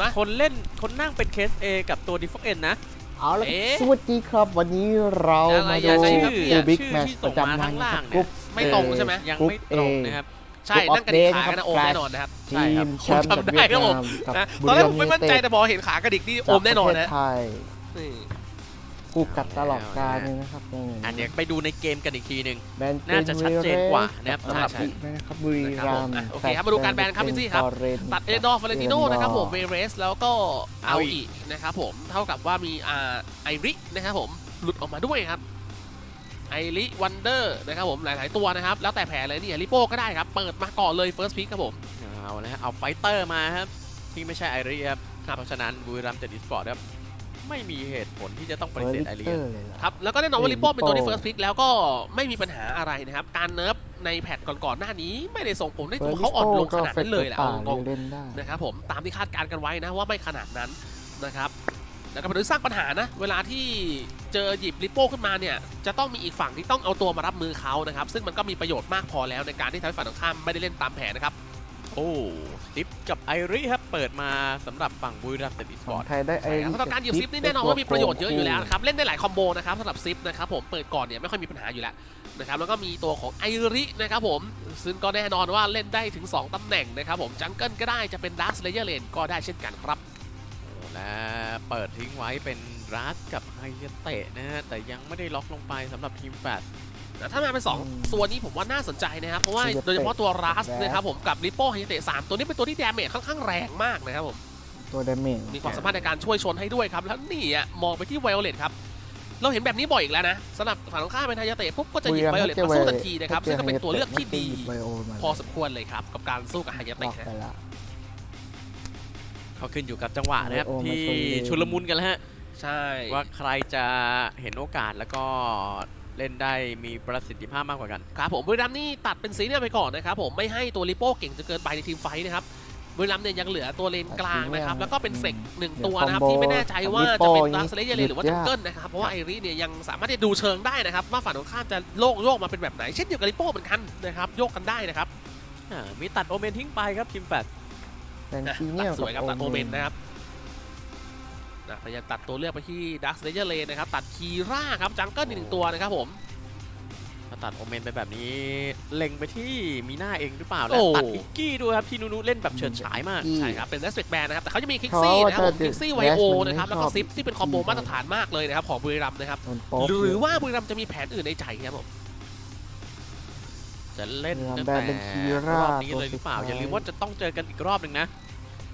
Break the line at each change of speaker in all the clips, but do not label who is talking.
วะ
คนเล่นคนนั่งเป็นเคส A กับตัวดิฟเอ็นนะ
เอาละ
เอ๊ะ
สวัสดีครับ วันนี้เรา
อะไร
มา
อะ
ดู
ชื่อ
ดูบิ๊ก
ชื่อ
แมตช์
ที่
ป
ส่ง
ระจำ
มา
วั
ข้านงล่าง
กรุ๊ป
ไม่ตรงใช่ไหม
ยัง
กรุ๊ป
ไม่ตรงนะครับ
ใช่
Group
นั่งกระดิก
update
ขากันนะโอม
นะครับ
แน่นอนนะครับ
ที
ใช่ครับ
มแช
ผม
มป์จาก
จำ
เวี
ได้
ยด
ครับผ
นามมกับ
นะ
บุ
ตอนแร
รี
ก
รั
ผมม
ย์
ไม่มั่นใจ
ยู
แต่พอเห็นขากระดิกนี่โอมแน่นอน
จากป
นะ
ระเทศไทย
นี่
คู่กัดตลอดกาลเลยนะครับนี่
อันเนี้ยไปดูในเกมกันอีกทีหนึ่ง
แบน
น่าจะชัดเจนกว่านะครับ
สำหรับ
ใช่
บิ๊กนะครับบุรีรัมย์
อะโอเคครับมาดูการแบนครับพี่ซี่ครับ
ฟอเรน
ตัดเอดอร์ฟาเลติโนนะครับผมเวเรสแล้วก็
เอา
เอา
อี
อี
ก
นะครับผมเท่ากับว่ามีอ่าไอรินะครับผมหลุดออกมาด้วยครับไอริวันเดอร์นะครับผมหลาย ๆ ตัวนะครับ แล้วแต่แผลเลยนี่ลิโป้ก็ได้ครับ เปิดมาก่อนเลยเฟิร์สพิกครับผม
เอาละฮะเอาไฟเตอร์มาครับ ที่ไม่ใช่ไอรีครับเพราะฉะนั้นบุรีรัมย์จะดิสปอร์ตครับ ไม่มีเหตุผลที่จะต้องป
เฟอ
ฏิ
ร์
เสธ
ลิ
ไอรี
เตอร์เลยเหรอ
ครับแล้วก็แน่นอนว่าลิโป้เป็นตัวที่
ลิโป้
เฟิร์สพิกแล้วก็ไม่มีปัญหาอะไรนะครับ การเนิร์ฟในแพทก่อนๆหน้านี้ ไม่ได้ส่งผลให้ตัวเขาอ่อนลงขนาดนั้นเลยแหละเอาตรง
เล่นได้
ๆนะครับผมตามที่คาดการณ์กันไว้นะว่าไม่ขนาดนั้นนะครับแล้วก็เป็นเรื่องสร้างปัญหานะ เวลาที่เจอหยิบลิโป้ขึ้นมาเนี่ย จะต้องมีอีกฝั่งที่ต้องเอาตัวมารับมือเขานะครับ ซึ่งมันก็มีประโยชน์มากพอแล้วในการที่ทำให้ฝั่งตรงข้ามไม่ได้เล่นตามแผนนะครับ
โอ้ซิปกับไอรีครับ เปิดมาสำหรับฝั่งบุรีรัมย์จะดิส
ข
ป
อ
องร์ต
ไทยได้ไอ้
ใช่ครับสำหรับการหยิบซิปนี่แน่นอนว่ามีประโยชน์เยอะอยู่แล้วนะครับ เล่นได้หลายคอมโบนะครับสำหรับซิปนะครับผมเปิดก่อนเนี่ยไม่ค่อยมีปัญหาอยู่แล้วนะครับแล้วก็มีตัวของไอรินะครับผมซึ่งก็แน่นอนว่าเล่นได้ถึง 2ตำแหน่งนะครับผมจังเกิลก็ได้จะเป็นดาร์ s เลเยอร์เลนก็ได้เช่นกันครับ
โอ้และเปิดทิ้งไว้เป็นรัสกับไฮยาเตะนะฮะแต่ยังไม่ได้ล็อกลงไปสำหรับทีมแปด
แต่ถ้ามาเป็น 2 ตัวนี้ผมว่าน่าสนใจนะครับ เพราะว่าโดยเฉพาะตัวรัสนะครับผมกับริปโป้ไฮเตะสามตัวนี้เป็นตัวที่ดาเมจค่อนข้างแรงมากนะครับผม
ตัวดาเมจ
มีความสามารถในการช่วยชนให้ด้วยครับ แล้วนี่อะมองไปที่ไวโอเลตครับเราเห็นแบบนี้บ่อยอีกแล้วนะสำหรับฝั่งตรงข้ามเป็นไฮยาเตะปุ๊บก็จะหยิบไวโอเลตมาสู้ทันทีนะครับซึ่งก็เป็นตัวเลือกที่ดี
ไวโอมา
พอสมควรเลยครับกับการสู้กับไฮยา
บอ
เตะ
กไป
นะ
ละ
เขาขึ้นอยู่กับจังหวะนะครับ
โอ้มา
ที่
ชนเลย
ชุลมุนกันแล้วฮะ
ใช่
ว่าใครจะเห็นโอกาสแล้วก็ เล่นได้มีประสิทธิภาพมากกว่ากัน
ครับผมบุรีรัมย์นี่ตัดเป็นซีเนี่ยไปก่อนนะครับผมไม่ให้ตัวลิโป้เก่งจนเกินไปในทีมไฟท์นะครับบุรีรัมย์เนี่ยยังเหลือตัวเลนกลางนะครับแล้วก็เป็นเฟกหนึ่งตัวนะครับที่ไม่แน่ใจว่าจะเป็นดาร์สเลเยอร์เลนหรือว่าจังเกิลนะครับเพราะว่าไอรีเนี่ยยังสามารถที่จะดูเชิงได้นะครับว่าฝั่งตรงข้ามจะโลกโยกมาเป็นแบบไหนเช่นเดียวกับลิโป้เหมือนกันนะครับโยกกันได้นะครับ
อ่ามีตัดโอเมนทิ้งไปครับทีมแปด
แตน
นะ
ซี
ตั
เนี่
ด
ย
สวยครับตัดโอเมนนะครับ นะพยายามตัดตัวเลือกไปที่ดาร์สเลเยอร์เลนนะครับ ตัดคีร่าครับ จังเกิลอีกหนึ่งตัวนะครับผม
ถ้าตัดโอเมนไปแบบนี้ เล็งไปที่มีหน้าเองหรือเปล่า
โอ้
และตัดอิกกี้ด้วยครับ ที่นูนูเล่นแบบเฉิดฉายมาก
ใช่ครับ เป็น r e s p e c t band นะครับ แต่เขาจะมีคิกซี่นะครับผมคิกซี่ไวโอนะครับ แล้วก็ซิปที่เป็นคอมโบมาตรฐานมากเลยนะครับ ของบุรีรัมย์นะครับ
มันโป๊ะ
หรือว่าบุรีรัมย์จะมีแผนอื่นในใจครับผม
จะเล่น
เรือ
ตั้ง
แบ
แต่
นเป็นคี
ร
ร่า
อบนี้เลยหรือเปล่า อย่าลืมว่าจะต้องเจอกันอีกรอบหนึ่งนะ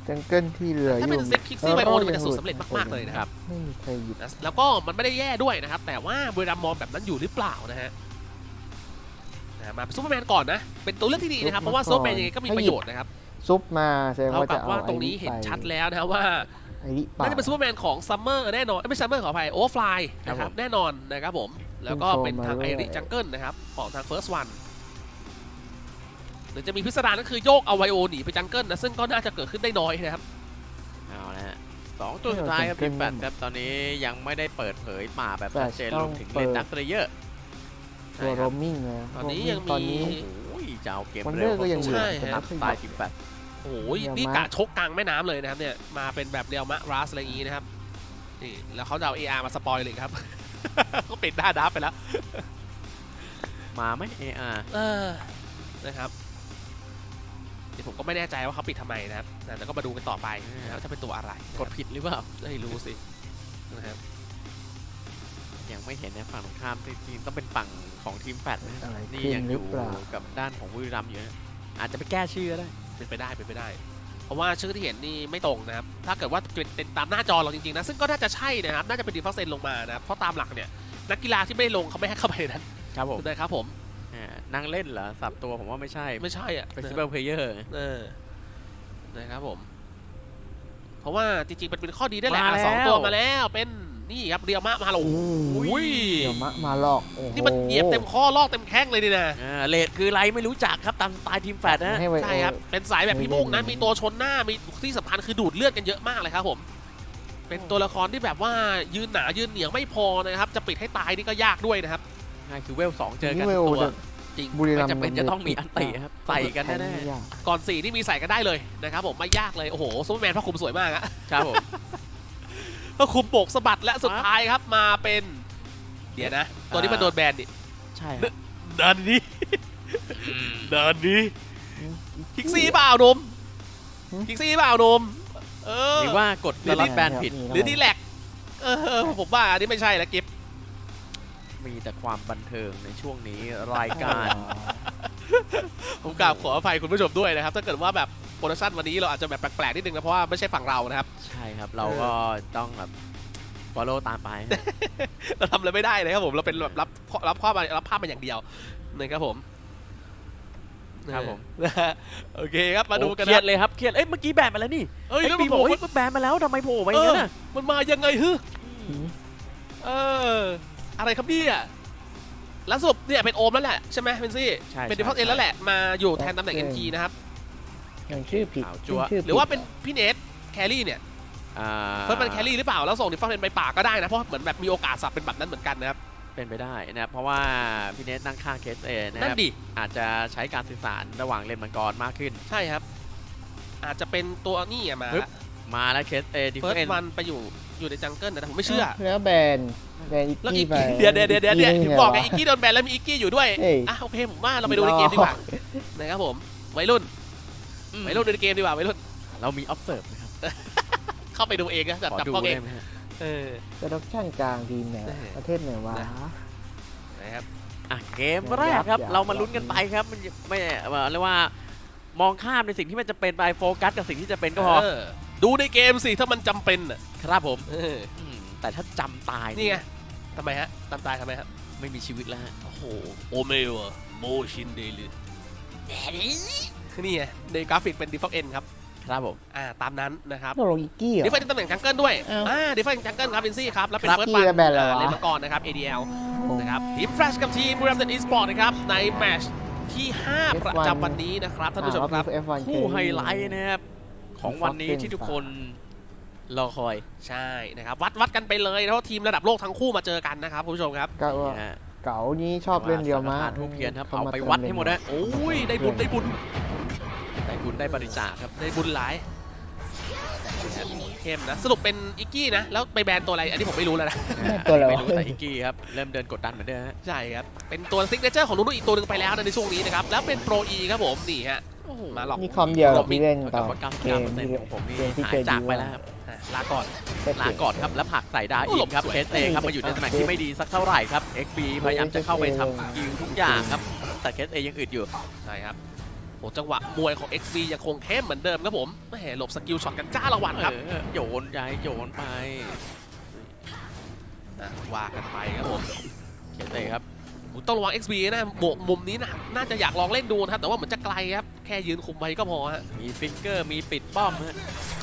จังเกิลที่เหลืออ
ถ้า
ยู่
เป็นซิปคิกซี่ไวโอเนี่ยมันจะสูตรสำเร็จมากๆเลยนะครับ
ไม่มีใครหยิบ
นะแล้วก็มันไม่ได้แย่ด้วยนะครับ แต่ว่าบุรีรัมย์มองแบบนั้นอยู่หรือเปล่านะฮะนะมาเป็นซูเปอร์แมนก่อนนะ เป็นตัวเลือกที่ดีนะครับ เพราะว่าซูเปอร์แมนยังไงก็มีประโยชน์นะครับ
ซุปมาแสดง
เท่า
ว่า
กั
จะ
บ
เอา
ว่า
ไอ้
ตรงนี้เห็นชัดแล้วนะครับว่า
ไอ้ลิป
น่าจะเป็นซูเปอร์แมนของซัมเมอร์แน่นอนเอ้ยไม่ซัมเมอร์ขออภัยโอเวอร์ฟลายนะค
ครั
รับบ
ผม
แน่นอนนะครับผม แล้วก็เป็นทางไอริจังเกิลนะครับของทางเฟิร์สวัน หรือจะมีพิสดารก็คือโยกเอาไวโอหนีไปจังเกิลนะซึ่งก็น่าจะเกิดขึ้นได้น้อยนะครับ
เอาละฮะสองตัวสุดท้ายครับทีมแปดครับตอนนี้ยังไม่ได้เปิดเผยป่าแบบชัดเจนรวมถึงเล่นนักเตะเยอะ
ตัวโรมมิ่งเลย
ตอนนี้ยังมี
ตอนนี้
โอ้ยจะเอาเกม
วันเด
เร็
อ
ว
ร์ก็ยัง
เข้า
ใช่
สู่
ฮะ
นักสไตล์ทีมแปด
โอ้ยนี่กะชกกลางแม่น้ำเลยนะครับเนี่ยมาเป็นแบบเรียวมะรัสอะไรอย่างงี้นะครับนี่แล้วเขาจะเอา AR มาสปอยเลยครับเขาปิดหน้าดับไปแล้ว
มาไหม AR
เออนะครับ เดี๋ยวผมก็ไม่แน่ใจว่าเขาปิดทำไมนะครับแต่ก็มาดูกันต่อไปนะครับว่าจะเป็นตัวอะไร
กดผิดหรือเปล่า
ไม่รู้สินะครับ
ยังไม่เห็นนะฝั่งตรงข้ามจริงๆต้องเป็นฝั่งของทีมแปดนะ
อะไร
นี่
ขึ้น
ยัง
ห
อ
รือยู่เปล่า
กับด้านของบุรีรัมย์อยู่นะอาจจะไปแก้ชื่อก็ได้
เป็นไปได้เป็นไปได้ เพราะว่าชื่อที่เห็นนี่ไม่ตรงนะครับ ถ้าเกิดว่าเป็นตามหน้าจอเราจริงๆนะ ซึ่งก็น่าจะใช่นะครับ น่าจะเป็นดีฟเซนลงมานะครับเพราะตามหลักเนี่ยนักกีฬาที่ไม่ได้ลงเขาไม่ให้เข้าไปในนั้น
ครับผม
นะครับผม
อ่านั่งเล่นเหรอสับตัวผมว่าไม่ใช่
ไม่ใช่อะ
เฟสติวัลเพลเยอร์
เออนะครับผม เพราะว่าจริงๆเป็นเป็นข้อดีได้แหละ
มา
อะ
แล้ว
สองตัวมาแล้วเป็นนี่ครับเรียวมะมาแล้วโอ้ย
เดี๋ยวมะมาหลอกโอ้โห
นี่มันเหยียบเต็มข้อลอกเต็มแข้งเลยนี่นะ
อ่าเลดคืออะไรไม่รู้จักครับตามสไตล์ทีมแปดนะ
ให้ไวโอ
ใช่ครับเป็นสายแบบพี่บุ้งนะมีตัวชนหน้ามีที่สำคัญคือดูดเลือดกันเยอะมากเลยครับผม เป็นตัวละครที่แบบว่ายืนหนายืนเหนียงไม่พอนะครับ จะปิดให้ตายนี่ก็ยากด้วยนะครับ
ง่ายคือเวลสองเจอกัน
นี่เวล
ตัว
จะ
จริง
บุรีรัม
ไม่
ย์
จำเป็นจะต้องมีอันติครับใส่กันแน่
ไม่ยาก
ก่อนสี่นี่มีใส่กันได้เลยนะครับผมไม่ยากเลยโอ้โหซูเปอร์แมนพระคุมสวยมากอะ
ๆครับผม
พระคุมโบกสะบัดและสุดท้ายครับมาเป็น เดี๋ยวนะ ตัวนี้มันโดนแบนดิ
ใช่ครับ
ดันนี้ดันนี้คิกซี่เปล่านมคิกซี่เปล่านมเออ
หรือว่ากด
หรือ
สลับแบนผิด
หรือนี่แหลกเออผมว่าอันนี้ไม่ใช่แล้วกิฟ
มีแต่ความบันเทิงในช่วงนี้รายการ
ผมกราบขออภัยคุณผู้ชมด้วยนะครับ ถ้าเกิดว่าแบบโปรดักชันวันนี้เราอาจจะแบบแปลกๆนิดนึงนะเพราะว่าไม่ใช่ฝั่งเรานะครับ
ใช่ครับเราก็ต้องแบบ follow ตามไปฮะ
เราทำอะไรไม่ได้เลยครับผมเราเป็นแบบรับรับข้อมารับภาพมาอย่างเดียวนะครับผม
ครับผม
นะฮะโอเคครับมาดูกัน
โอ้เครีย
นะ
ดเลยครับเครียดเอ้ยเมื่อกี้แบนมาแล้วนี่
เอ้ย
เอ้ย
แล้ว
ปี
มัน
บบอ
อกก
ว่า
ว่า
แบนมาแล้วทำไมโผล่มาอย่างนั้นน่ะ
มันมายังไงฮึ
อืม
เออ อะไรครับเนี่ยแล้วสรุปเนี่ยเป็นโอมแล้วแหละใช่ไหมเบนซี่
ใช่
เป็นดิฟอลเอ็นแล้วแหละมาอยู่แทนตำแหน่ง NG นะครับ
ยังชื่อผิด
ขาวจั๊ว
ชื่ผิด
หรือว่าเป็นพี่เนทแครี่เนี่ย
อ่า
เฟิร์สมันแครี่หรือเปล่าแล้วส่งดิฟอลเอ็นไปป่าก็ได้นะเพราะเหมือนแบบมีโอกาสสับเป็นแบบนั้นเหมือนกันนะครับ
เป็นไปได้นะครับเพราะว่าพี่เนทนั่งข้างเคสเอนะค
นั่
รั
น
บ
ดิ
อาจจะใช้การสื่อสารระหว่างเลนมังกรมากขึ้น
ใช่ครับ อาจจะเป็นตัวนี่อะมา
ปึ๊บ มาแล้วเคสเอดิฟ
เฟิร์ส
เฟน
วันไปอยู่ อยู่ในจังเกิลนะแต่ผมไม่เชื่อ
แล้วแบนแบนอีก
แล้วอี
กี้
ก
ไป
เดี๋ยวเดี๋ยวเดี๋ยวเดี๋ยวเดี๋ยว
ก
ถึงบอกไงอีกกี้โดนแบนแล้วมีอีกกี้อยู่ด้วย
เอ้ย
อะโอเคผมว่าเราไปดูในเกมดีกว่านะครับผมวัยรุ่นวัยรุ่นดูในเกมดีกว่าวัยรุ่น
เรามี observe นะครับ
เข้าไปดูเองนะจับ
ขอ
จับ
ดู
กล้องเอง
ได้ไหมฮะ
เออ
โปรดักชั่นกลางทีมเนี่ย
ได้
ประเทศไหนวะ
ได้นะครับ
อะเกมแรกครับ
ยับยับ
เรามาลุ้นกันไปครับ มันไม่เอ่อเรียกว่ามองข้ามในสิ่งที่มันจะเป็นไปโฟกัสกับสิ่งที่จะเป็นก็พอ
เออ ดูในเกมสิถ้ามันจำเป็นอะ
ครับผม
เออ
อืมแต่ถ้าจำตาย
นี่ไงทำไมฮะตามตายทำไมฮะ
ไม่มีชีวิตแล้วฮะ
โอ้โหโอเมลโมชินเดลืนี่ไงในกราฟิกเป็น default end ครับ
ครับผม
อ่าตามนั้นนะครับ
ต้องลงอีกกี้เหรอ
default end ตำแหน่งจังเกิลด้วย
อ้าว
อ่า default end จังเกิลครับเบนซี่ครับ แล้วเป็น
ครับ
เฟิร์ส
กี้
บั
แล้วแบนเหรอวะ
เลนมังกรนะครับ ADL นะครับ ทีมแฟลชกับทีมบูรัมเดนอีสปอร์ตนะครับ ในแมตช์ที่ 5 ประจำวันนี้นะครับ ท่านผู้ชมครับ
เอฟวัน
คู่ไฮไลท์นะครับ ของวันนี้ที่ทุกคนรอคอย
ใช่นะครับ วัดวัดกันไปเลยนะเพราะทีมระดับโลกทั้งคู่มาเจอกันนะครับคุณผู้ชมครับ
ก็
นี่
ว่า
ฮะ
เก๋านี้ชอบเล่นเดียวมาก
สารพัดทูบเทียนครับ
ข้
เอา
ม
ไป
ติม
วัดให้หมดนะ
โอ้ยได้บุญได้บุญ
ได้บุญได้บริจาคครับ
ได้บุญหลายเข้มนะสรุปเป็นอิกกี้นะแล้วไปแบนตัวอะไรอันนี้ผมไม่รู้แล้วนะ
ตัวอะไร
ไม่
วะ
รู้แต่อิกกี้ครับเริ่มเดินกดดันเหมือนเดิมฮะ
ใช่ครับเป็นตัวซิกเนเจอร์ของนุนุอีกตัวหนึ่งไปแล้วนะในช่วงนี้นะครับแล้วเป็นโปรอีครับผมนี่ฮะ มาหลอก
นี่คอมเดียวเหรอที่เล่น
เท่า
ต่
กั
อบ
ว่า
เกม
99%
ที่
ของผมนี่
เกมที่
หา
เค
ย
ย
จาก
ดี
ไปแล้วครับ
อะลาก่อน
ลาก่อนครับแล้วผลักใส่ดาว
โอ้
อี
หล
ก
บ
ครับ
สวย
เคสเอครับมาอยู่ในตำแหน่งที่ไม่ดีสักเท่าไหร่ครับ XP พยายามจะเข้าไปทำสกิลทุกอย่างครับ แต่เคสเอยังอึดอยู่
ใช่ครับโอ้จังหวะมวยของ XV ยังคงเข้มเหมือนเดิมครับผมแหมหลบสกิลช็อตกันจ้าละวันครับ
เออโยนย้ายโยนไป
อะว่ากันไปครับผม
เคสเอครับ
ต้องระวัง XV นะโบกมุมนี้นะน่าจะอยากลองเล่นดูนะครับ แต่ว่าเหมือนจะไกลครับ แค่ยืนคุมไว้ก็พอฮะ
มีฟิกเกอร์มีปิดป้อมฮะ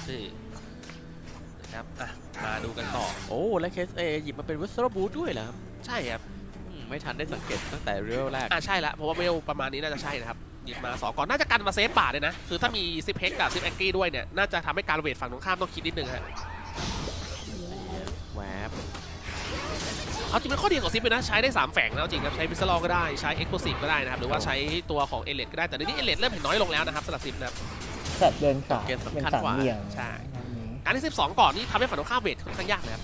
นี่นะครับอะมาดูกันต่อ
โอ้และเคสเอหยิบมาเป็นวิสเซอร์บูด้วยเหรอครับ
ใช่ครับ
อืมไม่ทันได้สังเกตตั้งแต่เรียวแรก
อะใช่ละเพราะว่าเวลประมาณนี้น่าจะใช่นะครับหยิบมาสองก่อนน่าจะกันมาเซฟป่าเลยนะ คือถ้ามีซิปเฮกกับซิปแองกี้ด้วยเนี่ยน่าจะทำให้การเวทฝั่งตรงข้ามต้องคิดนิดนึงฮะ เอาจริงเป็นข้อดีของซิปเลยนะใช้ได้ 3 แฝงแล้วจริงครับ ใช้พิซซลก็ได้ใช้เอ็กซ์โพซีฟก็ได้นะครับ หรือว่าใช้ตัวของเอเลดก็ได้แต่เดี๋ยวนี้เอเลดเริ่มเห็นน้อยลงแล้วนะครับสำหรับซิปนะครับ
แฟดเดินสายเป็นสามเหลี่ยม
ใช่
อันนี้
การที่ 12 ก่อนนี่ทำให้ฝั่งตรงข้ามเวทค่อนข้างยากนะครับ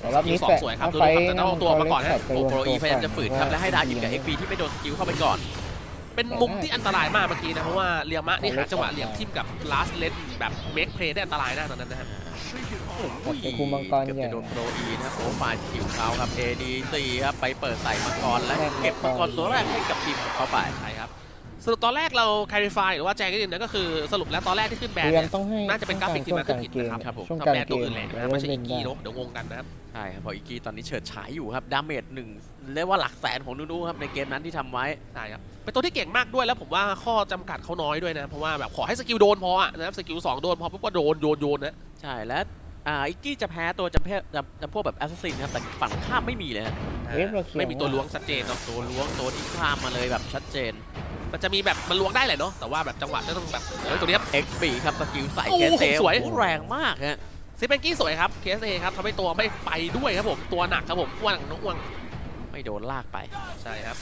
แต่รอบนี้
สอง
แฟด
สวยครับ
ถ้าไฟ
ดูดิครับแต่ต้องเอาตัวมาก่อนฮะ
แฟดไป
โอ้
รวม
โปรอี
ตัว
พยายามจะฝืนครับและให้ดาวหยิบกับ XP ที่ไม่โดนสกิลเข้าไปก่อน
เป็นมุมที่อันตรายมากเมื่อกี้นะเพราะว่าเรียมะนี่หาจังหวะเหลี่ยมทิมกับลาสเลนแบบเมคเพลย์ได้อันตรายนะตอนนั้นนะครับ
ไปคุมมังกร
เกือบ
ใหญ่
จะโดนโปรอีนะครับโอ้ฝ่ายคิวเขาครับ AD4 ครับไปเปิดใส่มังกรและเก็บมังกรตัวแรกให้กับทีมของเขาไป
ใช่ครับสรุปตอนแรกเรา clarify หรือว่าแจ้งกันนะก็คือสรุปแล้วตอนแรกที่ขึ้นแบน
เรีย
เนี่ย
นต้องให้
น่าจะเป็นกราฟิกที่มันขึ้นผิดนะครับ
ครับผม
ช่วง
ถ้า
การ
แบน
เก
ตัว
ม
อื่นแหละนะไม่ใช่อีกกี้เนอะเดี๋ยวงงกันนะครับ
ใช่ครับเพออีกกี้ตอนนี้เฉิดฉายอยู่ครับ ดาเมจหนึ่งเรียกว่าหลักแสนของนูนูครับ ในเกมนั้นที่ทำไว้
ใช่ครับเป็นตัวที่เก่งมากด้วยแล้วผมว่าข้อจำกัดเขาน้อยด้วยนะ เพราะว่าแบบขอให้สกิลโดนพออะนะครับสกิลสองโดนพอปุ๊บก็โดนโยนโยนนะ
ใช่และอ่าอีกกี้จะแพ้ตัวจำเพศจำจำพวกแบบแอสซัสซินครับแต่ฝั่งข้ามไม่มีเลยฮะ
เอ๊ะเราเขียน
ไม่มีตัวล้วงชัดเจนเนาะ
ตัวล้วงตัวที่ข้ามมาเลยแบบชัดเจน
มันจะมีแบบมันล้วงได้แหละเนาะแต่ว่าแบบจังหวะก็ต้องแบบเฮ้ยตัวนี้ครับ
XP ครับสกิลใส่
โอ้
เค
โห
สเซ
สวย
โอ้โหแรงมากฮะ
ซิเป็นกี้สวยครับเคสเอครับทำให้ตัวไม่ไปด้วยครับผม ตัวหนักครับผมอ้วนหนักน้องอ้วน
ไม่โดนลากไป
ใช่ครับ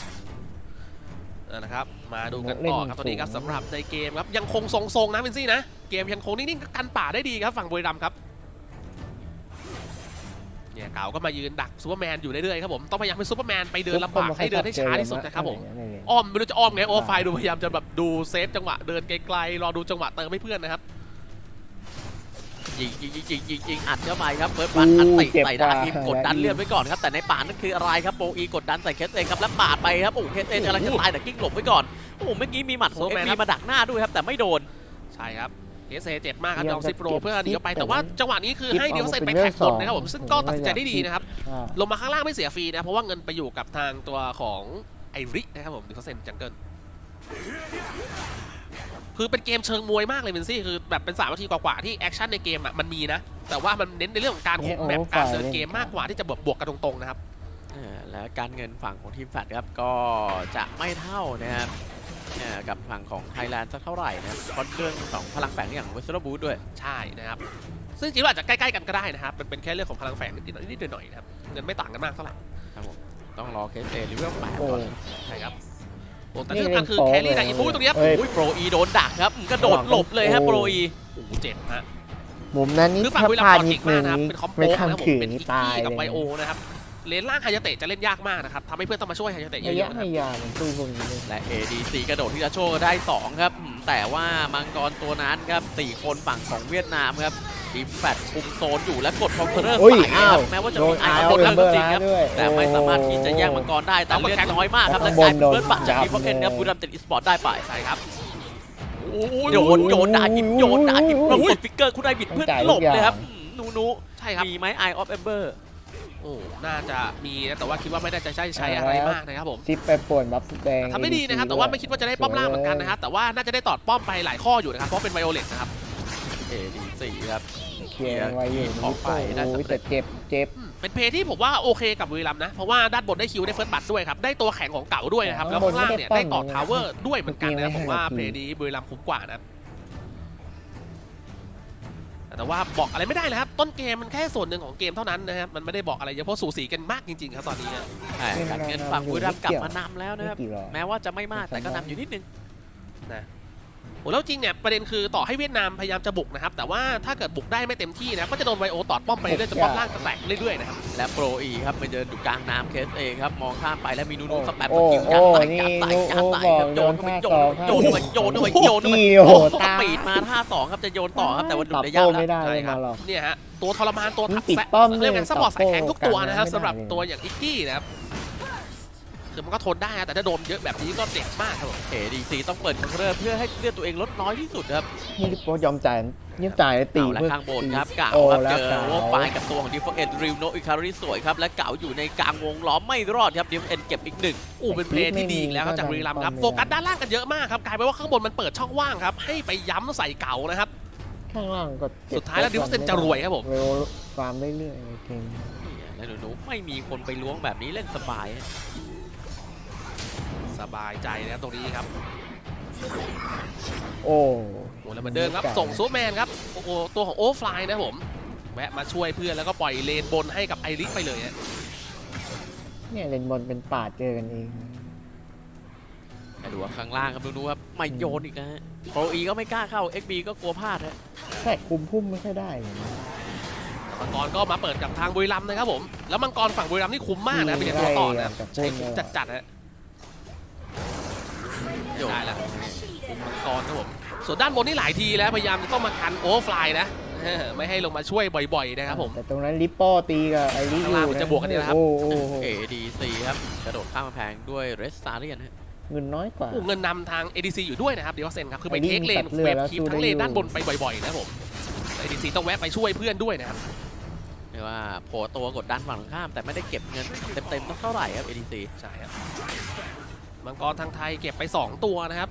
นะครับ มาดูกันต่อครับตอนนี้ครับสำหรับในเกมครับยังคงทรงๆนะเบนซี่นะ เกมยังคงนิ่งๆกันป่าได้ดีครับฝั่งบุรีรัมย์ครับเนี่ยเก่าก็มายืนดักซูเปอร์แมนอยู่เรื่อยๆครับผมต้องพยายามให้ซูเปอร์แมนไปเดินลำบากให้เดินให้ช้าที่สุดนะครับผมอ้อมไม่รู้จะอ้อมไงโอไฟดูพยายามจะแบบดูเซฟจังหวะเดินไกลๆรอดูจังหวะเติมให้เพื่อนนะครับ
ยิงยิงยิงยิงยิงยิงอัดเข้าไปครับเฟิร์สวันอันติใส่ดาทีมกดดันเลือดไว้ก่อนครับแต่ในป่านั่นคืออะไรครับโบอีกดดันใส่เคสเองครับแล้วปาดไปครับโอ้โหเคสเองกำลังจะตายแต่กิ้งหลบไว้ก่อนโอ้โหเมื่อกี้มีหมัดของ
โซ
เอ็
แม
มีมาดักหน้าด้วยครับแต่ไม่โดน
ใช่ครับเอสเเจ็บมากครับยองซิโรเพื่อหนีไปแต่ว่าจังหวะนี้คือให้เดียวเซนไปแท็กบนนะครับผมซึ่งก็ตัดสินใจได้ดีนะครับลงมาข้างล่างไม่เสียฟรีนะเพราะว่าเงินไปอยู่กับทางตัวของไอรินะครับผมดิเขาเซนจังเกิล คือเป็นเกมเชิงมวยมากเลยเบนซี่คือแบบเป็นสามนาทีกว่าๆที่แอคชั่นในเกมอะมันมีนะ แต่ว่ามันเน้นในเรื่องของการคุมแมปการเดินเกมมากกว่าที่จะบวกบวกกันตรงๆนะครับ
เออและการเงินฝั่งของทีมแฟดครับก็จะไม่เท่านะครับเอ่อกับฝั่งของไทยแลนด์สักเท่าไหร่นะครับเพราะเรื่องของพลังแฝงอย่างเวสต์บูธด้วย
ใช่นะครับซึ่งจริงๆแล้วอาจจะใกล้ๆกันก็ได้นะครับมันเป็นแค่เรื่องของพลังแฝงนิดๆนิดๆหน่อยๆนะครับเงินไม่ต่างกันมากเท่าไหร่
ครับผมต้องรอเคสเอหรือว่าแปด
โอ้
ก่อน
ใช่ครับ โอ้แต่ที่สำคัญคือแครี่กับอีฟูตรงเนี้ย
เอ้ย
อุ้ยโปรอีโดนดักครับอืมกระโดดหลบเลยครับ
โอ้
โปรอี
โอ้โหเจ็บฮะ
มุมนั้นนี่
คือฝั่ง
ถ้า
บุรี
พ
รั
ลามด
ย์
นิ
เก่
ด
ง
นึ
มาก
ง
นะครับ
นี่
เป็นคอมโบ
ไม่
นะค
ข้า
รั
ง
บผม
ขืน
เป็น
นี่
อิก
ตาย
กี้กับ
เล
ไบ
ย
โอนะครับ เลนล่างไฮยาเตะจะเล่นยากมากนะครับทำให้เพื่อนต้องมาช่วยไฮยาเตะเย
ระยะ
อะๆนะค
ไม่
รับ
ยาวมันตู้พวกนี้เลย
และ ADC กระโดดที่จะโชว์ได้ 2 ครับอืมแต่ว่ามังกรตัวนั้นครับ4คนฝั่งของเวียดนามครับทีมแฟดคุมโซนอยู่และกดคอมเพลเตอร์
อุ้ย
ใส่ค
อ้า
รั
ว
บแม้ว่าจะ
โด
มี
น
ไอ
อา
คอน
ร์
โด
เอน
น
เบอร์
จริง
ล้า
ครับ
ด้วย
แต่ไม่สามารถที่จะแย่งมังกรได้แต่เลือดน้อยมากครับและกลายเป็นเบิร์ดบัตรจากทีมพ็อกเก็ตครับบุรีรัมย์ติดอีสปอร์ตได้ไป
ใช่ครับ
โยนโยนด่ากิมโยนด่ากิมแล้วกดฟิกเกอร์คุณไดบิดเพื่อหลบเลยครับอืมนูนู
ใช่ครับ
มีไหมไอออฟเอมเบอร์
โอ้น่าจะมีนะแต่ว่าคิดว่าไม่ได้จะใช้ใช้อะไรมากนะครับผม
ซิปไปป่วนบัฟแดง
ทำได้ดีนะครับแต่ว่าไม่คิดว่าจะได้ป้อมล่างเหมือนกันนะครับแต่ว่าน่าจะได้ตอดป้อมไปหลายข้ออยู่นะครับเพราะเป็นไวโอเลตนะครับ
ADC ครับ
เคลียร์ไว้อยู่
ออกไปได้สำเร็จ
โอ้ยแต่เจ็บเจ็บ
อืมเป็นเพลย์ที่ผมว่าโอเคกับบุรีรัมย์นะ เพราะว่าด้านบนได้คิวได้เฟิร์สบัตด้วยครับ ได้ตัวแข็งของเก่าด้วยนะครับ แล้วข้างล่างเนี่ยได้ต่อทาวเวอร์ด้วยเหมือนกันนะครับผมว่าเพลย์นี้บุรีรัมย์คุ้มกว่านะครับ แต่ว่าบอกอะไรไม่ได้เลยครับ ต้นเกมมันแค่ส่วนหนึ่งของเกมเท่านั้นนะครับ มันไม่ได้บอกอะไรเยอะเพราะสูสีกันมากจริงๆครับตอนนี้นะ
ใช่การเงินฝั่งบุรีรัมย์กลับมานำแล้ว
ไม่
นะครับ
กี่หรอก
แม้ว่าจะไม่มากแต่ก็นำอยู่นิดนึง
โอ้แล้วจริงเนี่ยประเด็นคือต่อให้เวียดนามพยายามจะบุกนะครับแต่ว่าถ้าเกิดบุกได้ไม่เต็มที่นะก็จะโดนไวโอตอดป้อมไปเรื่อยๆจนป้อมล่างจะแตกเรื่อยๆนะครับ
และโปรอีครับมาเดินอยู่กลางน้ำเคสเอครับมองข้ามไปแล้วมีนูนูสแปม
โอ้
สกิล
โอ้
ยัดใส่
นี่
ยัดใส่
นู
ยัด
นู
ใส่
บอก
ครับ
โด
โย
น
นเข้า
ท่า
ไป
ส
โย
อง
นเข้าไปโยนเข้าไปโยนเข้าไป
กี้โอ้โห
ส
ตาย
ปีดมาท่าสองครับจะโยนต่อครับแต่ว่าหลุด
ตอบ
ระยะ
โต้
แล้ว
ไม่ได้
ใช่
เลย
ครั
มา
บ
หรอก
เนี่ยฮะตัวทรมานตัว
มัน
ทับ
ติด
แซะ
ป้อม
เรียกกัน
เลย
ซัพพอร์ตสายแข็งทุกตัวนะครับ
ไม่ได้
สำหรับ
เลย
ตัวอย่างอิกกี้นะครับ คือมันก็ทนได้นะแต่ถ้าโดนเยอะแบบนี้ก็เจ็บมากครับผม
เอดีซีต้องเปิดคอนเทอร์เพื่อให้เลือดตัวเองลดน้อยที่สุดครับ
นี่ลิปโป้ยอมจ่ายยอมจ่ายตี
เอาและ
เพื่อ
ข้างบนครับเก่า
โอ้
ครับ
แล้ว
เจอ
เก๋า
โวปลายกับตัวของดิฟเอ็นริวโนอิคาริสวยครับ และเก่าอยู่ในกลางวงล้อมไม่รอดครับดิฟเอ็นเก็บอีกหนึ่ง
อู้เป็นเพลย์ที่ดีอีกแล้วครับจากบุรีรัมย์ครับโฟกัสด้านล่างกันเยอะมากครับกลายเป็นว่าข้างบนมันเปิดช่องว่างครับให้ไปย้ำใส่เก่านะครับ
ข้างล่างก็เจ็บ
สุดท้ายแล้วดิวเซนจะรวยครับผม
เร็วฟาร์มเรื่อยๆเก่ง
นี่และหนูๆไม่มีคนไปล้วงแบบนี้เล่นสบาย
สบายใจนะครับตรงนี้ครับ
โอ้
โอ้แล้วเหมือนเดิมครับส่งซูเปอร์แมนครับโอ้โหตัวของโอฟลายนะครับผมแวะมาช่วยเพื่อนแล้วก็ปล่อยเลนบนให้กับไอริสไปเลยฮะ
เนี่ยเลนบอลเป็นป่าเจอกันเอง
ไปดูว่าข้างล่างครับดูๆครับไม่โยนอีกนะฮะโปรอีก็ไม่กล้าเข้า XB ก็กลัวพลาดฮะ
แค่คุมพุ่มไม่ค่อยได้เลยนะ
มังกรก็มาเปิดกับทางบุรีรัมย์นะครับผม แล้วมังกรฝั่งบุรีรัมย์นี่คุ้มมากนะเป็นตัวต่อนะใช้คุ้มจัดๆฮะ
โยน
ได้แล้วคุมมังกรครับผมส่วนด้านบนนี่หลายทีแล้วพยายามจะต้องมากันโอเวอร์ฟลายนะเออไม่ให้ลงมาช่วยบ่อยๆนะครับผม
แต่ตรงนั้นลิปโป้ตีกับไอริอ
ข้างล่าง
ยู่
มันจะบวกกันเนี่ยนะครับ
โอ้โหโอ้โห
ADC ครับกระโดดข้ามกำแพงด้วยเรสตาเรียนฮะ
เงินน้อยกว่า
โอ้เงินนำทาง ADC อยู่ด้วยนะครับเดี๋ยวเซนครับ คือไป
ไอ้นี่
เทคเลน
ตัดเลื
เว
อด
ฟ
แล้ว
คีป
สู้
ทั้งเลน
ได้อยู่
ด้านบนไปบ่อยๆนะครับผม ADC ต้องแวะไปช่วยเพื่อนด้วยนะครับ
เรียกว่าโผล่ตัวกดดันฝั่งตรงข้าม แต่ไม่ได้เก็บเงินเต็มๆเท่าไหร่ครับ ADC
ใช่ครับ มังกรทางไทยเก็บไป 2 ตัวนะครับ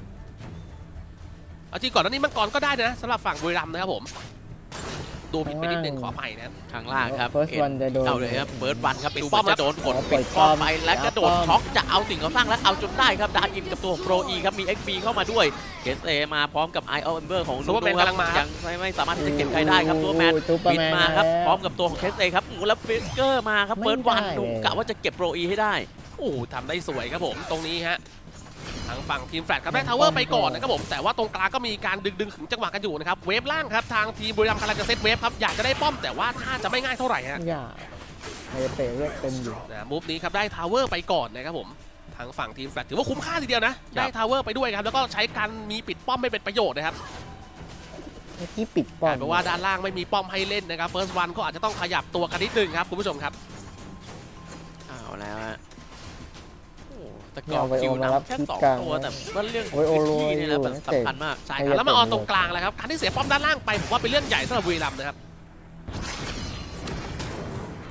เอาจริงก่อนหน้านี้มังกรก็ได้นะสำหรับฝั่งบุรีรัมย์นะครับผม ดูผิดไปนิดนึงขอไปนะครับ
ข้างล่างครับ
เฟิร์ส
เอ็
วัน
น
จะโดน
เอาเลยครับเบิร์ดวันครับ
ปิด
ดู
ป้
มั
อม
นจะโดนกด
อ๋อ
ปิด
ปิดป้
ป้อ
อ
ม
ม
ไปและกระโดด
ปิดป้อม
ช็อกจะเอาสิ่งเขาสร้างและเอาจนได้ครับดาอินกับตัวของโปรอีครับมี XB เข้ามาด้วยเกสเอมาพร้อมกับไอออมเบอร์ของ
ซูเปอร์แมน
ครั
กำลังมาครับ
ยังไม่ไม่สามารถที่จะเก็บใครได้ครับตัวแมน
โอ้โหซูเปอ
บิ
ร์
ด
แมน
มาครับ
แล้ว
พร้อมกับตัวของเคสเอครับโอ้โหแล้วฟิกเกอร์มาครับ
ไม่
เฟิร์สวัน
ได้
ดู
เลย
กะว่าจะเก็บโปรอีให้ได้
โอ้โหทำได้สวยครับผมตรงนี้ฮะทางฝั่งทีมแฟลตครับได้ทาวเวอร์ไปก่อนนะครับผมแต่ว่าตรงกลางก็มีการดึงดึงๆถึงจังหวะกันอยู่นะครับเวฟล่างครับทางทีมบุรีรัมย์กำลังจะเซตเวฟครับอยากจะได้ป้อมแต่ว่าถ้าจะไม่ง่ายเท่าไหร่ฮะ
อย่าไฮเตะเลือดเต็มอยู่
นะมูฟนี้ครับได้ทาวเวอร์ไปก่อนนะครับผมทางฝั่งทีมแฟลตถือว่าคุ้มค่าทีเดียวนะได้ทาวเวอร์ไปด้วยครับแล้วก็ใช้การมีปิดป้อมไม่เป็นประโยชน์นะครับ
เมื่อกี้ปิด
ก
ป้อ
ลามยเป็นว่าด้านล่างไม่มีป้อมให้เล่นนะครับเฟิร์สวันก็อาจจะต้องขยับตัวกันนิดนึงครับคุณผู้ชมครับ
เอาแล้วฮะโอ้ แต่กรอบคิวนำแค่สองตัวแต่ว่าเรื่องที่นี่แหละสำคัญมาก
ใช่ครับแล้วมาออนตรงกลางแล้วครับการที่เสียป้อมด้านล่างไปผมว่าเป็นเรื่องใหญ่สำหรับบุรีรัมย์นะครับ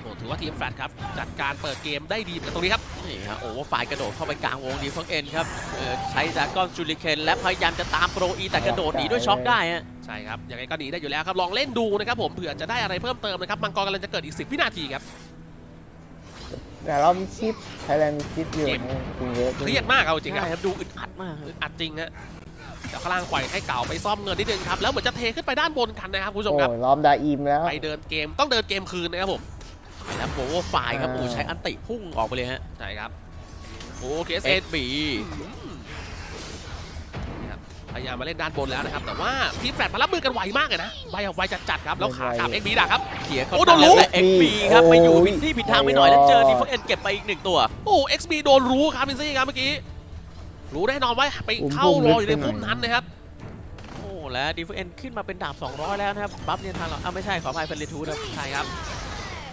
โอ้ถือว่าทีมแฟลตครับจัดการเปิดเกมได้ดีเหมือนกันตรงนี้ครับ
นี่ครับโอ้ฝ่ายกระโดดเข้าไปกลางวงดีฟอกเอ็นครับเออใช้ดากอนจูริเคนและพยายามจะตามโปรอีแต่กระโดดหนีด้วยช็อคได้ฮะ
ใช่ครับยังไงก็หนีได้อยู่แล้วครับลองเล่นดูนะครับผมเผื่อจะได้อะไรเพิ่มเติมนะครับมังกรกำลังจะเกิดอีก 10 วินาทีครับ
แต่เรามีชิปไทยแลนด์มีชิปอยู่นะจริงเยอะ
เครียดมากเอาจริงค
ใช่
รับ
ครับดูอึดอัดมาก
อึดอัดจริงฮะเดี๋ยวข้างล่างปล่อยให้เก่าไปซ่อมเงินนิดนึงครับแล้วเหมือนจะเทขึ้นไปด้านบนกันนะครับคุณผู้ชม
โอ้
ครับ
ยล้อมดาอิมแล้ว
ไปเดินเกมต้องเดินเกมคืนนะครับผม
แล้วโบว์ฝ่ายครับ
อ่า
โอ้ใช้อันติพุ่งออกไปเลยฮะ
ใช่ครับโอ้เคส
เอ็
เอ็
ด
ด
บี
พยายามมาเล่นด้านบนแล้วนะครับ แต่ว่าทีมแฟลตมารับมือกันไวมากเลยนะไวไวจัดๆครับ แล้วขาขาเอ็กบีดักครับ
เขียเขา
โอ้โดนรู้
และเอ็กบีครับไปอยู่ผิดที่ผิดทางไปหน่อยแล้วเจอดีฟอกเอ็นเก็บไปอีกหนึ่งตัว
โอ้ XB โดนรู้ครับพินซี่ครับเมื่อกี้ รู้แน่นอนว่าไปเข้ารออยู่ในพุ่มนั้นนะครับ
โอ้แล้วดีฟอกเอ็นขึ้นมาเป็นดาบ 200 แล้วนะครับ บัฟเนี่ยทางเราอ้าวไม่ใช่ขออภัยเฟรนลิทูครับ
ใช่ครับ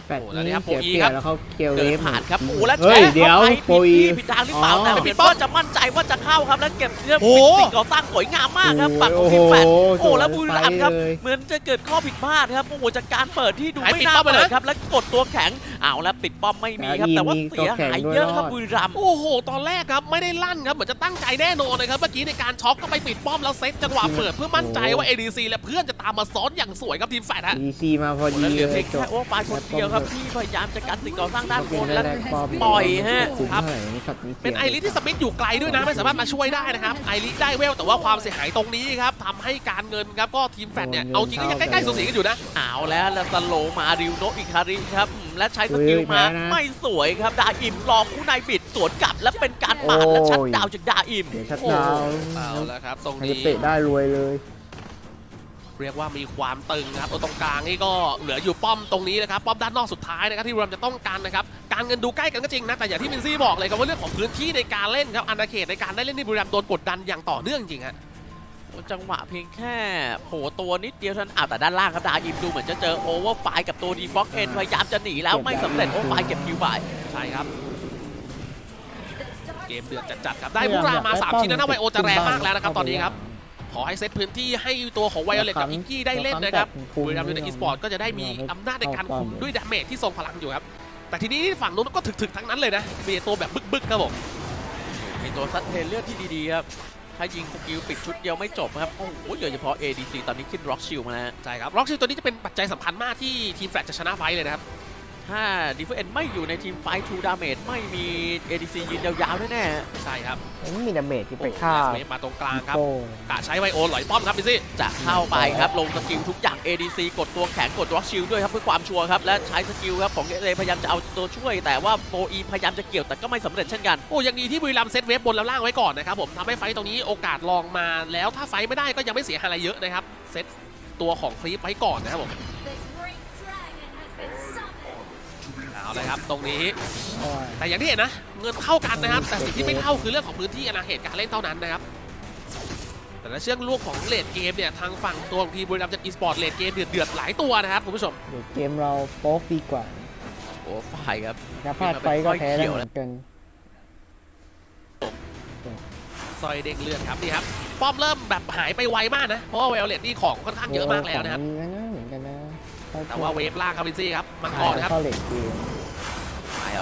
แปด
โอ้แล้วนี่
นี้
ครับ
เสีย
โปรอี
เปรี
ครั
ย
บ
บแล้วเขาเคียว
เดิ
เวนฟ
ผ่านครับโอ้แล้ว
เฮ้
แช
ย
ร์
เดี๋ยว
เข้าไป
โปร
ผิด
อี
ที่ผิดทางหรือเปล่า
อ๋อ
แต่ไม่ผิดว่าจะมั่นใจว่าจะเข้าครับแล้วเก็บเรื่อง
โอ้
สิ่งก่อสร้างสวยงามมากครับฝั่งของทีมแฟลตโอ้แล้วบุรีรัมย์ครับ
เลย
เหมือนจะเกิดข้อผิดพลาดครับโอ้โหจากการเปิดที่ดู
หาย
ไม่
ปิด
น่า
ป้อมไป
เปิ
นะ
ดครับ แล้วกดตัวแข็งเอาแล้วปิดป้อมไม่มีครับ
มี
แต่ว่า
มี
เสียหาย
ตัวแข็งด้วย
เยอะครับ
รอด
บุรีรัมย์
โอ้โห ตอนแรกครับไม่ได้ลั่นครับ เหมือนจะตั้งใจแน่นอนนะครับ เมื่อกี้ในการช็อกก็ไปปิดป้อมแล้วเซตจังหวะเปิดเพื่อมั่นใจว่า ADC และเพื่อนจะตามมาซ้อนอย่างสวยครับทีมแฟลตฮะ
ดีซีมาพอ
โอ้
ดี
แล้วเหลือ
เล
เพี
ย
ยง
จ
แค่
บ
โอ้ปลายคนเดียวครับ ที่พยายามจะกันสิ่งก่อสร้างด้านบน
แล้
แล้วว
ปอม
ปล่อยฮะ
คุ้ม
ครับ
เท่าไหร่นี่ช็อตนี้
เป็นไอริสที่สมิธอยู่ไกลด้วยนะ ไม่สามารถมาช่วยได้นะครับไอริสได้เวลแต่ว่าความเสียหายตรงนี้ครับทำให้การเงินครับก็ทีมแฟลตเนี่ยเอาจริงก็ยังใกล้ๆสูสีกันอยู่นะ
เอาแล้วแล้วสโลว์มาริวโนะอิคาริครับอืมและใช้สกิลมาไม่สวยครับดาอิมรอคู่ในบิดสวนกลับและเป็นการปาดและชัดดาวน์จากดาอิม
เดี๋ยวชัดดาวน์
เอาแล้วครับตรง
ใครจะ
นี้
เตะได้รวยเลย
เรียกว่ามีความตึงนะครับตรงกลางนี่ก็เหลืออยู่ป้อมตรงนี้นะครับป้อมด้านนอกสุดท้ายนะครับที่บุรีรัมย์จะต้องการนะครับการเงินดูใกล้กันก็จริงนะแต่อย่างที่มินซี่บอกเลยครับว่าเรื่องของพื้นที่ในการเล่นครับอาณาเขตในการได้เล่นที่บุรีรัมย์โดนกดดันอย่างต่อเนื่องจริงฮะ
จังหวะเพียงแค่โผล่ตัวนิดเดียวเท่านั้นอะแต่ด้านล่างครับดาอิมดูเหมือนจะเจอโอเวอร์ไฟกับตัวดีบ็อกเอ็นพยายามจะหนีแล้วไม่สำเร็จโอเวอร์ไฟเก็บคิวไป
ใช่ครับเกมเดือดจัดๆครับได้บุรามา3ชิ้นนะนะไวโอจะแรงมากแล้วนะครับตอนนี้ครับ ขอให้เซตพื้นที่ให้ตัวของไวโอเลตกับอิงกี้ได้เล่นนะครับบุรีรัมย์ยูไนเต็ดอีสปอร์ตก็จะได้มีอำนาจในการคุมด้วยดาเมจที่ทรงพลังอยู่ครับแต่ทีนี้ฝั่งนู้นก็ถึกๆทั้งนั้นเลยนะมีตัวแบบบึกๆครับผม
มีตัวซัดเทนเลือดที่ดีๆครับถ้ายิงสกิลปิดชุดเดียวไม่จบครับ โอ้โหโดยเฉพาะ ADC ตอนนี้ขึ้นร็อกชิลมาแล้ว
ใช่ครับร็อกชิลตัวนี้จะเป็นปัจจัยสำคัญมากที่ทีมแฟลตจะชนะไฟท์เลยนะครับ
ถ้าดีเฟนไม่อยู่ในทีมไฟทูดาเมจไม่มี ADC ยืนยาวๆแน่ๆ
ใช่ครับ
ไม่มีดาเมจที่ไปฆ่า
เวฟมาตรงกลางครับ
โป้
กะใช้ไวโอหลอยป้อมครับพี่ซี่
จะเข้าไปครับ ลงสกิลทุกอย่าง ADC กดตัวแข็งกดร็อกชิลด้วยครับ เพื่อความชัวร์ครับ และใช้สกิลครับ ของเอเลพยายามจะเอาตัวช่วย แต่ว่าโฟอีพยายามจะเกี่ยวแต่ก็ไม่สำเร็จเช่นกัน
โอ้ยังดีที่บุรีรัมย์เซตเวฟบนแล้วล่างไว้ก่อนนะครับผมทำให้ไฟต์ตรงนี้โอกาสลองมาแล้วถ้าไฟต์ไม่ได้ก็ยังไม่เสียหายอะไรเยอะนะครับเซตตัวของคลีปไว้ก่อนนะครับผม เอาเลยครับ ตรงนี้
โอ้ย
แต่อย่างที่เห็นนะ เงินเข้ากันนะครับ แต่สิ่งที่ไม่เข้าคือเรื่องของพื้นที่อาณาเขตการเล่นเท่านั้นนะครับ แต่ละเชื่องลูกของเลดเกมเนี่ย ทางฝั่งตัวของทีมบุรีรัมย์จะอีสปอร์ตเลดเกมเดือดๆหลายตัวนะครับคุณผู้ชม
เดี๋ยวเกมเราโป๊กดีกว่า
โอ้ฝ่ายครับ
ถ้าพลาดไปก็แพ้ได้เหมือนกัน
ซอยเด้งเลือดครับนี่ครับป้อมเริ่มแบบหายไปไวมากนะ เพราะว่าเวลเลตนี่ของค่อนข้างเยอะมากแล้วนะครับ
โอ้ของดีนะเหมือนกันนะ
แต่ว่าเวฟล่างครับพินซี่ครับ มังกรนะครับ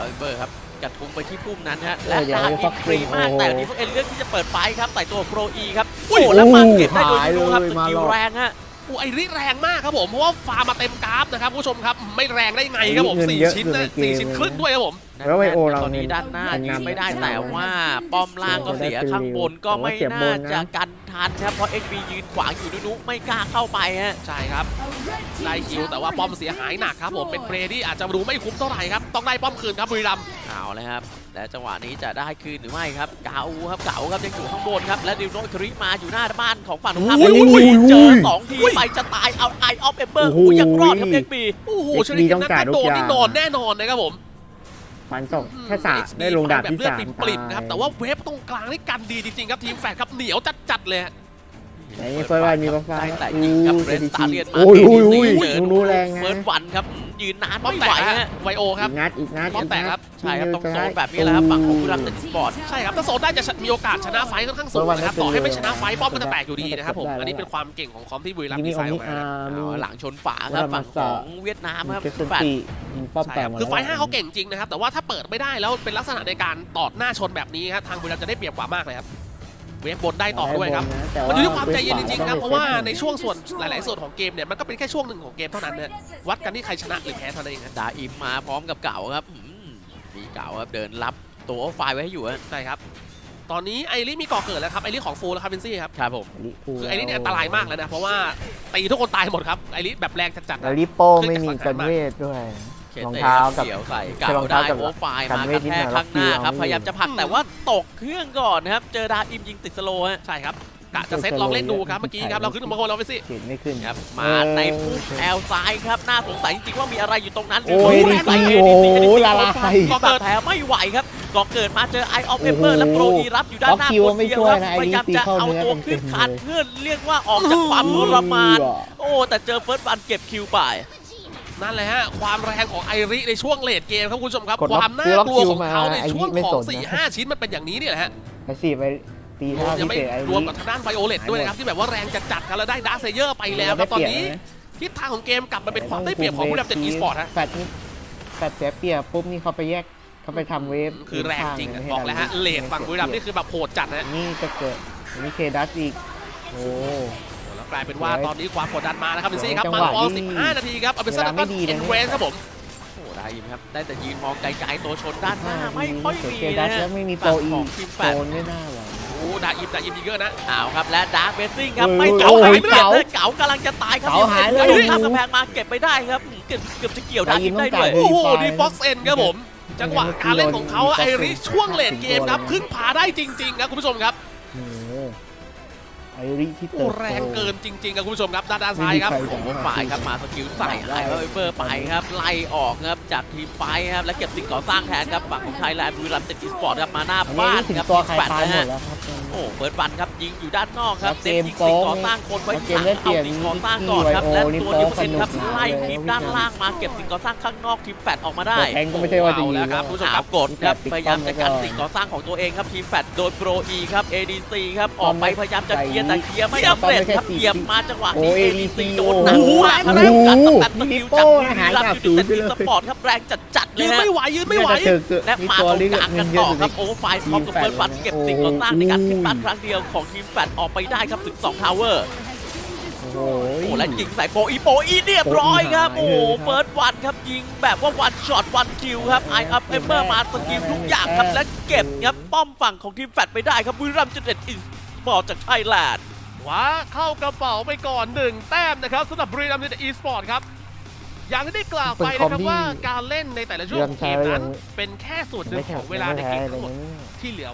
เข้าเหล็กเกม
ไอออเบอร์ครับกระทุ้งไปที่พุ่มนั้นฮะ
โอ้
และ
เดี๋ยว
ดาอิ
ฟั
ม
ก
ฟรีมาก
โอ้โห
แต่วันนี้พวกเอ็นเลือกที่จะเปิดไฟครับใส่ตัวโปรอีครับ
อุ้ย
โอ้แล้วมาเก็บได้โดย
หาย
ดูครับ
เลย
ส
มา
กิ
ห
ล
ลอก
แรงฮะ
อูไอริแรงมากครับผมเพราะว่าฟาร์มมาเต็ม กราฟนะครับคุณผู้ชมครับไม่แรงได้ไงครับผม
เงิน
สี่
เยอะ
ชิ้น
อยู่ใน
นะ
เกม
สี่ชิ้นครึ่งด้วยครับผม
แล้วไวโอเรา
ตอนนี้
เนี่ย
ด้านหน้า
เป็น
ยืน
นำ
ไม่ได้แต่ว่าป้อมล่างก็เสียข้างบนก็ไม่
แต่ว่าเจ็บบ
น่าน
นะ
จะกันทันครับเพราะ XB ยืนขวางอยู่นุๆไม่กล้าเข้าไปฮะ
ใช่ครับ
A red team
ได้คิวแต่ว่าป้อมเสียหายหนักครับผมเป็นเปรย์ที่อาจจะรู้ไม่คุ้มเท่าไหร่ครับต้องได้ป้อมคืนครับบุรีรัมย์
เอาเลยครับ และจังหวะนี้จะได้คืนหรือไม่ครับเก๋าครับเก๋าครับยังอยู่ข้างบนครับและดิวโนอิคริมาอยู่หน้าบ้านของฝั่งตรงข้าม
โอ้
แล้ว
ย
อุ้ย
โอ้ย
เจอสองทีไปจะตายเอาไอออฟเอเบอร์
โอ้โห
ยังรอดครับเอ็กบี
โอ้โห
XP
ชนิด
ต้อง
นั้น
การ
ถ้าโดน
ทุกอย่าง
นี่นอนแน่นอนนะครับผม
มันส่งแค่สามได้ลงดาบที่
แบบเลือด
สาม
ปริ่มๆนะครับแต่ว่าเวฟตรงกลางนี่กันดีจริงๆครับทีมแฟนครับเหนียวจัดๆเลยฮะ
ไหนเฟิร์สวันมีบัฟฟ้า
ได้แต่ยิงกับเรนสตาเลียนมา
โอ้ยโอ้ยโอ้ย
เจอ
นูนูแรงนะ
เฟิร์สวันครับยืนนาน
ป้อม
ไม่
แต
ไหว
กฮะ
ฮะ
ไวโอครับ
อีกนัดอีกนัด
ป้อมแตก
กนัด
ครับ
ใช่ครับต้องโซนแบบนี้แหละครับฝั่งของผู้รักติดสปอร์ต
ใช่ครับถ้าโซนได้จะมีโอกาสชนะไฟต์ค่อนข้างสูงนะครับ
เฟิร์สวัน
ต่อให้ไม่ชนะ
ได้
ไฟต์ป้อมก็จะแตกอยู่ดีนะครับผม
ได้
อันนี้เป็นความเก่งของคอมที่บุรีรัมย์
มี
ดีไซ
อ
น์
ง
อ
ค์
อก
นี้
มา
อา
นะครับ
มี
เอาหลังชนฝาครับฝั่งของเวียดนามครับ
เจส
แปด
ติมีป้อม
ใช่
แต
ค
ก
รับ
มา
คือไฟต์ห้า
แล้ว
เขาเก่งจริงนะครับแต่ว่าถ้าเปิดไม่ได้แล้วเป็นลักษณะในการตอดหน้าชนแบบนี้ครับทางบุรีรัมย์จะได้เปรียบกว่ามากเลยครับ เวฟบนได้ต่อด้วยครับ
แต่
มันอยู่ที่ความใจเย็นจริงๆ
ต้
นะ
อ
เพราะว่าในช่วงส่วนหลาย ๆ ส่วนของเกมเนี่ยมันก็เป็นแค่ช่วงหนึ่งของเกมเท่านั้นเนี่ยวัดกันที่ใครชนะหรือแพ้เท่านั้นเองครับ
ดาอิมมาพร้อมกับเก่าครับอืมมีเก่าครับเดินรับตัวไฟล์ไว้ให้อยู่ฮะ
ใช่ครับตอนนี้ไอริมีก่อเกิดแล้วครับไอริของฟูลแล้วครับเบนซี่ครับ
ครับผม
คือไอริเนี่ยอันตรายมากเลยนะเพราะว่าตีทุกคนตายหมดครับไอริแบบแรงจัดๆ
แล้
นะ
วลิปโป้ไม่มีกันเวทด้วย
เค
รอง
เต้
เท้า
ครับ
กับ
เกี่ยวใส่เก่าร
องเท้า
ได้
กับ
โอไฟล์
กัน
มา
เว
ก
ท
ระ
นิด
แท
หน่
ก
อย
ข้างหน้าครับ
แล้ว
พยายามจะผลักแต่ว่าตกเครื่องก่อนนะครับ เจอดาอิมยิงติดสโลว์ฮะ
ใช่ครับกะจะเซตลองเล่นดูครับเมื่อกี้ครับเราขึ้นมาโคนเราไปสิ
เห็นไม่ขึ้น
ครับมาในพุ่มแอลซ้ายครับน่าสงสัยจริงๆว่ามีอะไรอยู่ตรงนั้น
โอ้ย
แรง
ดี
ใส่
โอ้โหละลาย
ก็เกิดแผลไม่ไหวครับก็เกิดมาเจอไอออฟเอเ e อร์และโปรอีรับอยู่ด้านหน้า
ล็อกคิว
คน
ไม่
เดียว
ช่วย
ครับ
นะไอ้
พยายาม
นี่ตี
จะ
เข้า
เอา
เนื้อ
ตัวขึ้น
เต็มๆ
คาน
เลย
เพื่อเรียกว่าออกจากความทรมาน โอ้แต่เจอเฟิร์สบันเก็บคิวไป
นั่นแหละฮะ ความแรงของไอริในช่วงเลดเกมครับคุณผู้ชมครับ
กดล็อก
ความน่ากลัวของเขา
คือล็อกคิวมา
ในช่วง
ไอริไม่
ของ
สนนะ
4ี่ห้าชิ้นมันเป็นอย่างนี้เนี่ยแหละฮะ
ไอ้สี่ไปตีท่า
ยั
พิ
งไม่
เศษไอ้
รวม
นี่
กับทางด้านไวโอเลตด้วยนะครับ ที่แบบว่าแรงจัดๆครับแล้วได้ดาร์คเซเยอร์ไปแล้วครับตอนนี้ทิศทางของเกมกลับมาเป็นความได้เปรียบของบุรีรัมย์เจ็ดอีสปอร์ตฮะ
แฟดนี่แฟดเสียเปรียบปุ๊บนี่เขาไปแยกเขาไปทำเวฟ
คือแรงจริงอะ
ให้
บอกแล้วฮะ
ดัน
เลดฝั่งบุรีรัมย์นี่คือแบบโหดจัดนะฮะ
นี่จะเกิดมีเคดัสอีกโอ้
แล้ว กลายเป็นว่าตอนนี้ความกดดันมาแล้วครับเป็นซี่ครับ
จังห
มัน
วะ
ออ
ที่
15 นาทีครับเอาเป็นซัน
เวลาไม่
ก็
ดี
เอ็น
นะ
เรนครับผม
โอ้ได้ยินครับ ได้แต่ยืนมองไกลๆตัวชนด้านหน้าไม่ค่อยมี
เคดั
นะ
ส
ฮะ
แล้วไม่มีโปรอี
ฝั่ง
ก
ของทีมแฟ
โซ
ด
นไม่น่าไหว
โอ้ดาอิมดาอิมยิงเยอะนะ
อ้าวครับและดาร์กเบสซิ่งครับ
โอ้ย
ไม่เก๋า
โอ้
หาย
ย
เลือด
เก๋า
เลยเก๋ากำลังจะตายครับ
เก๋าหายเลย
เดินข้ามกำแพงมาเก็บไปได้ครับเกือบเกือบจะเกี่ยวดาร์กอิมได้ด้วย
ได้ยินต้องการ
โอ้โห
รีไฟล์
ดีฟ็อกซ์เอ็นครับผม จังหวะการเล่นของเขาไอริช่วงเลดเกมครับพึ่งพาได้จริงๆครับคุณผู้ชมครับ
โอ้โหไอริที่
โอ้
เติบโต
แรงเกินจริงๆครับคุณผู้ชมครับด้านด้านซ้ายครับ
ไม่มีใคร
โอ้ฝ่ายครับมาสกิลใส่ไอเวอร์ไปครับไล่ออกครับจากทีมไฟท์ครับและเก็บสิ่งก่อสร้างแทนครับฝั่งของไทยแลนด์บุรีรัมย์เต็ดอีสปอร์ตครับมาหน้า
อันนี้
บ้าน
ถึง
ครับ
ตัว
ที
ใคร
มแฟด
ตาย
นะ
หม
ฮะ
ดแล้วครับ
โอ้เปิดบันครับยิงอยู่ด้านนอกครับ
แล้ว
เน้นยิงสิ่งก่อสร้างคนไว้
แล้วเก
ที่
ม
หลั
ได้
ง
เปรี
เอา
ยบ
สิ่งก่อสร้างก่อนครับ
นี่
และ
นี่
ตัว
โป๊
นิว
ส
เซน
นุก
ครับ
นะ
ไล่
เลย
ทีมด้านล่างมาเก็บสิ่งก่อสร้างข้างนอกทีมแฟดออกมาได้
ตัวแทงก็ไม่ใช่ว่าจะยิง
เอาแล้วครับคุณผู้ชม
ขาวกดครับพยายามจะกันสิ่งก่อสร้างของตัวเองครับทีมแฟดโดยโปรอีครับ ADC ครับออกไปพยายามจะเคลียร์แต่เคลียร์ไม่สำเร็จครับเหยียบมาจังหวะ
โอ้
นี้
ADC
โดนหนัก
โอ้โห
มากแล้วกันแต่สกิลจาก
โอ้
บุ
โห
รี
หาย
รัม
จาก
ย์ยูไน
ศูนย์
เต็ด
ไปเลย
สปอร์ตครับแรงจัดๆเล
ยื
ย
น
ฮะ
ไม่ไหวยืนไม่ไหว
น่าจะเจอเกิด
และ
มี
มา
ตัว
ตรง
เล็ก
กลาง
เงิ
กันน
เย
ต่
อะ
อ
สุด
ครับโอเวอร์ไฟพร้อมกับเฟิร์สบัตเก็บสิ่งก่อสร้างในการขึ้นบ้านครั้งเดียวของทีมแฟดออกไปได้ครับถึง2ทาวเวอร์
โอ้โห
โอ้และยิงใส่โปอีโปอีเรียบร้อยครับ
โอ้
โอ้
โห
เฟิร์สวันครับยิงแบบว่าวันช็อตวันคิวครับไออัพเอเมอร์มาสกิลทุกอย่างครับและเก็บครับป้อมฝั่งของทีมแฟดไปได้ครับบุรีรัมย์จะเด็ดอิน บอลจากไทยแลนด์
ขวาเข้ากระเป๋าไปก่อนหนึ่งแต้มนะครับสำหรับบุรีรัมย์ยูไนเต็ดอีสปอร์ตครับอย่างที่ได้กล่าวไปนะครับว่าการเล่นในแต่ละช่วงของเกมนั้น เป็นแค่ส่วนหนึ่งของเวลาในเกมทั้งหมดที่เหลือ